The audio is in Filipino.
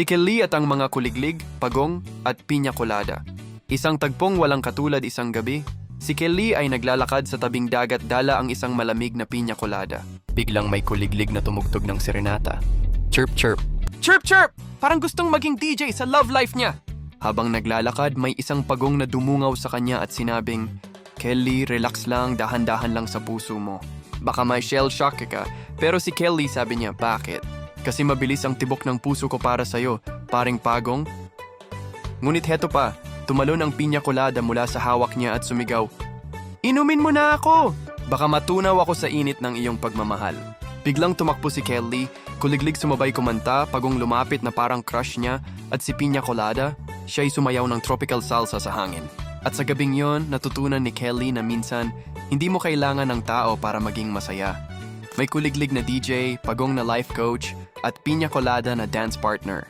Si Kelly at ang mga kuliglig, pagong at pinya colada. Isang tagpong walang katulad isang gabi, si Kelly ay naglalakad sa tabing dagat dala ang isang malamig na pinya colada. Biglang may kuliglig na tumugtog ng serenata. Chirp chirp. Chirp chirp! Parang gustong maging DJ sa love life niya. Habang naglalakad, may isang pagong na dumungaw sa kanya at sinabing, Kelly, relax lang, dahan-dahan lang sa puso mo. Baka may shell shock ka, pero si Kelly sabi niya, bakit? Kasi mabilis ang tibok ng puso ko para sa'yo, paring pagong. Ngunit heto pa, tumalon ang pinya colada mula sa hawak niya at sumigaw, Inumin mo na ako! Baka matunaw ako sa init ng iyong pagmamahal. Biglang tumakbo si Kelly, kuliglig sumabay kumanta, pagong lumapit na parang crush niya, at si Pinya Colada, siya'y sumayaw ng tropical salsa sa hangin. At sa gabing yon, natutunan ni Kelly na minsan, hindi mo kailangan ng tao para maging masaya. May kuliglig na DJ, pagong na life coach, at Pinya Colada na dance partner.